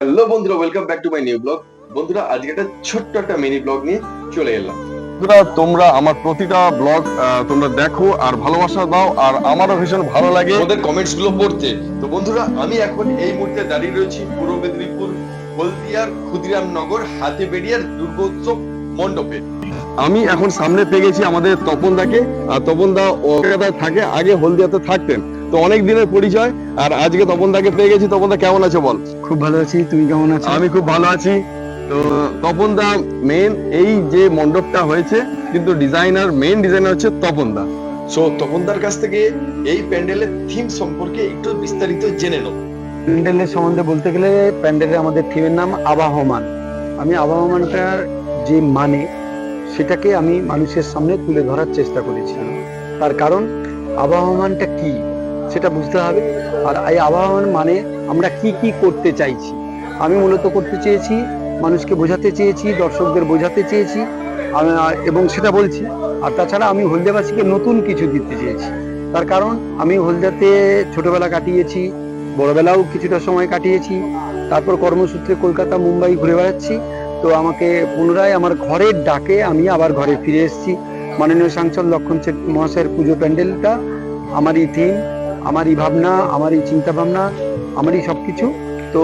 Hello বন্ধুরা welcome back to my new blog বন্ধুরা আজকে একটা ছোট্ট একটা মিনি ব্লগ নিয়ে চলে এলাম। বন্ধুরা তোমরা আমার প্রতিটা ব্লগ তোমরা দেখো আর ভালোবাসা দাও আর আমারও ভীষণ ভালো লাগে। তোমাদের কমেন্টসগুলো পড়তে। তো বন্ধুরা আমি এখন এই মুহূর্তে দাঁড়িয়ে রয়েছি পূর্ব মেদিনীপুর হলদিয়ার ক্ষুদিরাম নগর হাতিবেড়িয়ার দুর্গোৎসব মণ্ডপে। আমি এখন সামনে পেয়ে গেছি আমাদের তপন দাকে। আর তপন দা কলকাতায় থাকে আগে হলদিয়াতে থাকতেন। তো অনেক দিনের পরিচয় আর আজকে তপন দাকে পেয়ে গেছি। তপন দা কেমন আছো বল? খুব ভালো আছি তুমি কেমন আছো? আমি খুব ভালো আছি। তো তপন দা মেন এই যে মণ্ডপটা হয়েছে কিন্তু ডিজাইনার মেন ডিজাইনার হচ্ছে তপন দা। সো তপনদার কাছ থেকে এই প্যান্ডেলের থিম সম্পর্কে একটু বিস্তারিত জেনে নেব প্যান্ডেলের সম্বন্ধে বলতে গেলে প্যান্ডেলের আমাদের থিমের নাম আবাহমান। আমি আবাহমানটার যে মানে সেটাকে আমি মানুষের সামনে তুলে ধরার চেষ্টা করেছি তার কারণ আবাহমানটা কি? সেটা বুঝতে হবে। আর এই আবাহমান মানে আমরা কি কি করতে চাইছি? আমি মূলত করতে চেয়েছি, মানুষকে বোঝাতে চেয়েছি, দর্শকদের বোঝাতে চেয়েছি এবং সেটা বলছি। আর তাছাড়া আমি হলদিয়াবাসীকে নতুন কিছু দিতে চেয়েছি। তার কারণ, আমি হলদিয়াতে ছোটবেলা কাটিয়েছি, বড়বেলাও কিছুটা সময় কাটিয়েছি। তারপর কর্মসূত্রে কলকাতা, মুম্বাই ঘুরে বেড়াচ্ছি। তো আমাকে পুনরায় আমার ঘরের ডাকে আমি আবার ঘরে ফিরে এসেছি। মাননীয় সাংসদ লক্ষণ মহাশয়ের পুজো প্যান্ডেলটা, আমারই থিম আমারই ভাবনা, আমারই চিন্তা ভাবনা আমারই সব কিছু তো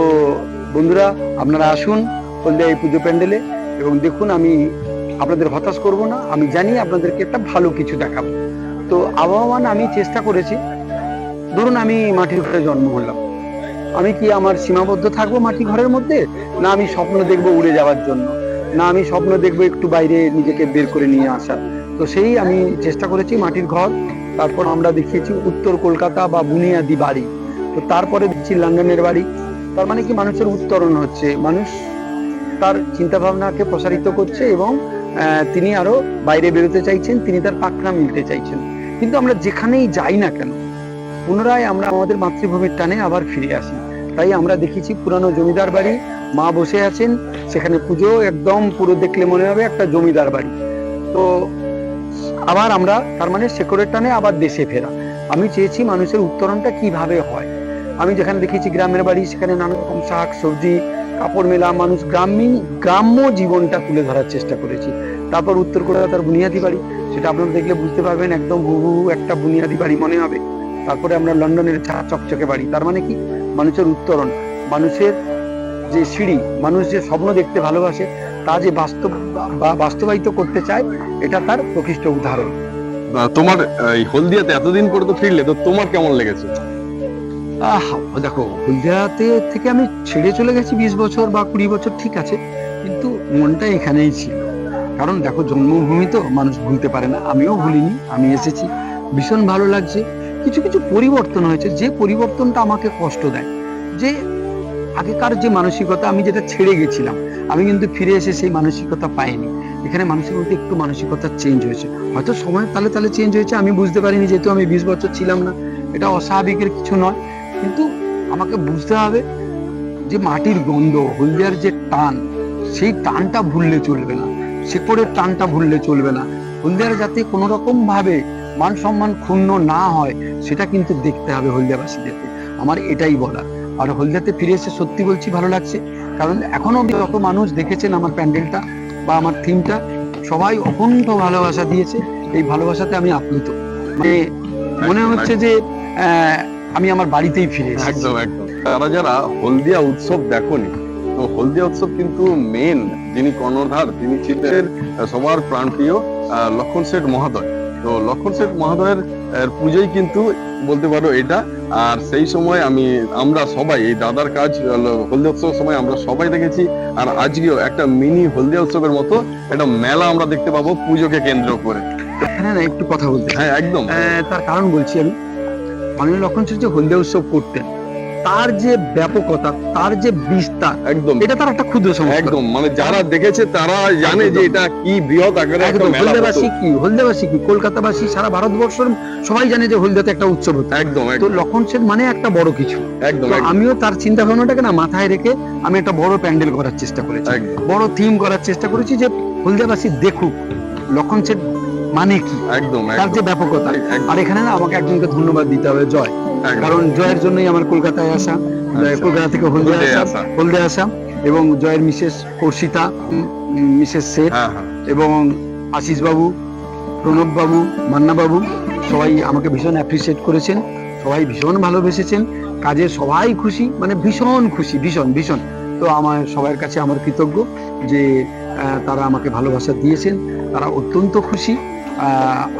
বন্ধুরা, আপনারা আসুন হলদিয়া এই পুজো প্যান্ডেলে এবং দেখুন আমি আপনাদের হতাশ করব না, আমি জানি আপনাদেরকে একটা ভালো কিছু দেখাবো। তো আবহাওয়ান আমি চেষ্টা করেছি। ধরুন আমি মাটির ঘরে জন্ম হলাম। আমি কি আমার সীমাবদ্ধ থাকব মাটি ঘরের মধ্যে? না আমি স্বপ্ন দেখব উড়ে যাওয়ার জন্য। না আমি স্বপ্ন দেখব একটু বাইরে নিজেকে বের করে নিয়ে আসার। তো সেই আমি চেষ্টা করেছি মাটির ঘর তারপর আমরা দেখিয়েছি উত্তর কলকাতা বা বুনিয়াদি বাড়ি। তো তারপরে দেখছি লন্ডনের বাড়ি। তার মানে কি মানুষের উত্তরণ হচ্ছে। মানুষ তার চিন্তা ভাবনাকে প্রসারিত করছে এবং তিনি আরও বাইরে বেরোতে চাইছেন, তিনি তার পাখনা মিলতে চাইছেন। কিন্তু আমরা যেখানেই যাই না কেন, পুনরায় আমরা আমাদের মাতৃভূমির টানে আবার ফিরে আসি। তাই আমরা দেখেছি পুরানো জমিদার বাড়ি, মা বসে আছেন, সেখানে পুজো একদম পুরো দেখলে মনে হবে একটা জমিদার বাড়ি। তো আবার আমরা তার মানে শেকড়ের টানে আবার দেশে ফেরা। আমি চেয়েছি মানুষের উত্তরণটা কীভাবে হয়। আমি যেখানে দেখেছি গ্রামের বাড়ি, সেখানে নানা রকম শাক সবজি, কাপড় মেলা, মানুষ গ্রামীণ গ্রাম্য জীবনটা তুলে ধরার চেষ্টা করেছি। তারপর উত্তর কলকাতার বুনিয়াদি বাড়ি, সেটা আপনারা দেখলে বুঝতে পারবেন, একদম হুবহু একটা বুনিয়াদি বাড়ি মনে হবে। তারপরে আমরা লন্ডনের চা চকচকে বাড়ি, তার মানে কি? মানুষের উত্তরণ, মানুষের যে সিঁড়ি, মানুষ যে স্বপ্ন দেখতে ভালোবাসে তা যে বাস্তব বাস্তবায়িত করতে চায় এটা তার প্রকৃষ্ট উদাহরণ। তোমার এই হলদিয়াতে এতদিন পরে তো ফিরলে তো তোমার কেমন লেগেছে? আহ দেখো হলদিয়াতে থেকে আমি ছেড়ে চলে গেছি বিশ বছর বা কুড়ি বছর ঠিক আছে কিন্তু মনটা এখানেই ছিল। কারণ দেখো জন্মভূমি তো মানুষ ভুলতে পারে না আমিও ভুলিনি আমি এসেছি ভীষণ ভালো লাগছে। কিছু কিছু পরিবর্তন হয়েছে যে পরিবর্তনটা আমাকে কষ্ট দেয় যে আগেকার যে মানসিকতা, আমি যেটা ছেড়ে গেছিলাম, আমি কিন্তু ফিরে এসে সেই মানসিকতা পাইনি। এখানে মানুষের মধ্যে একটু মানসিকতা চেঞ্জ হয়েছে। হয়তো সময়ের তালে তালে চেঞ্জ হয়েছে, আমি বুঝতে পারিনি যেহেতু আমি বিশ বছর ছিলাম না। এটা অস্বাভাবিকের কিছু নয়। কিন্তু আমাকে বুঝতে হবে যে মাটির গন্ধ, হলদিয়ার যে টান, সেই টানটা ভুললে চলবে না। শেকড়ের টানটা ভুললে চলবে না। হলদিয়ার যাতে কোনো রকম ভাবে মান সম্মান ক্ষুণ্ণ না হয়, সেটা কিন্তু দেখতে হবে হলদিয়াবাসীদেরকে। আমার এটাই বলা আর হলদিয়াতে ফিরে এসে সত্যি বলছি ভালো লাগছে। কারণ এখনও যত মানুষ দেখেছেন আমার প্যান্ডেলটা বা আমার থিমটা সবাই অকুণ্ঠ ভালোবাসা দিয়েছে। এই ভালোবাসাতে আমি আপ্লুত। মানে মনে হচ্ছে যে আহ, আমি আমার বাড়িতেই ফিরে একদম একদম। তারা যারা হলদিয়া উৎসব দেখোনি তো হলদিয়া উৎসব কিন্তু মেন যিনি কর্ণধার তিনি ছিলেন সবার প্রাণপ্রিয় লক্ষণ শেঠ মহাদয়। তো লক্ষণ শেখ মহাদয়ের পুজোই কিন্তু বলতে পারো এটা। আর সেই সময় আমি আমরা সবাই এই দাদার কাজ হলদি উৎসবের সময় আমরা সবাই দেখেছি। আর আজকেও একটা মিনি হলদি উৎসবের মতো একটা মেলা আমরা দেখতে পাবো পুজোকে কেন্দ্র করে। হ্যাঁ না একটু কথা বলতে। হ্যাঁ একদম। তার কারণ বলছি আমি। মাননীয় লক্ষণ শেখ যে হলদিয়া উৎসব করতেন তার যে ব্যাপকতা তার যে বিস্তার একদম। এটা তার একটা ক্ষুদ্র সংস্করণ একদম। মানে যারা দেখেছে তারা জানে যে এটা কি বৃহৎ আকারে একটা একদম। হতো। কি? হলদিয়াবাসী কি? কলকাতাবাসী সারা ভারতবর্ষের সবাই জানে যে হলদিয়াতে একটা উৎসব হতো। একদম তো লক্ষণ সেন মানে একটা বড় কিছু। একদম আমিও তার চিন্তা ভাবনাটাকে না মাথায় রেখে আমি একটা বড় প্যান্ডেল করার চেষ্টা করেছি। বড় থিম করার চেষ্টা করেছি যে হলদিয়াবাসী দেখুক লক্ষণ সেন মানে কি? একদম তার যে ব্যাপকতা। আর এখানে না আমাকে একজনকে ধন্যবাদ দিতে হবে জয়। কারণ জয়ের জন্যই আমার কলকাতায় আসা আচ্ছা। কলকাতা থেকে হলদিয়া আসাম। হলদিয়া আসাম এবং জয়ের মিসেস কৌশিতা মিসেস শেঠ হ্যাঁ হ্যাঁ এবং আশিস বাবু প্রণব বাবু মান্না বাবু সবাই আমাকে ভীষণ অ্যাপ্রিসিয়েট করেছেন সবাই ভীষণ ভালোবেসেছেন কাজে সবাই খুশি মানে ভীষণ খুশি ভীষণ ভীষণ তো আমার সবার কাছে আমার কৃতজ্ঞ যে তারা আমাকে ভালোবাসা দিয়েছেন তারা অত্যন্ত খুশি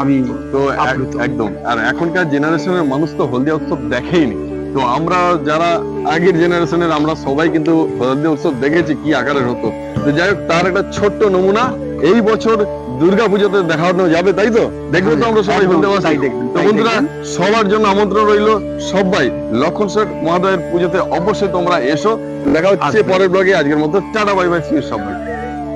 আমি তো একদম। আর এখনকার জেনারেশনের মানুষ তো হলদিয়া উৎসব দেখেইনি তো আমরা যারা আগের জেনারেশনের আমরা সবাই কিন্তু হলদিয়া উৎসব দেখেছি কি আকারের হতো। তো যাই হোক তার একটা ছোট্ট নমুনা এই বছর দুর্গা পুজোতে দেখানো যাবে তাই তো? দেখব তো আমরা সবাই হলদিয়াবাসী তাই তো বন্ধুরা সবার জন্য আমন্ত্রণ রইল সবাই। লক্ষণ শেঠ মহাদয়ের পুজোতে অবশ্যই তোমরা এসো। দেখা হচ্ছে পরের ব্লগে আজকের মতো টাটা বাই বাই সবাই।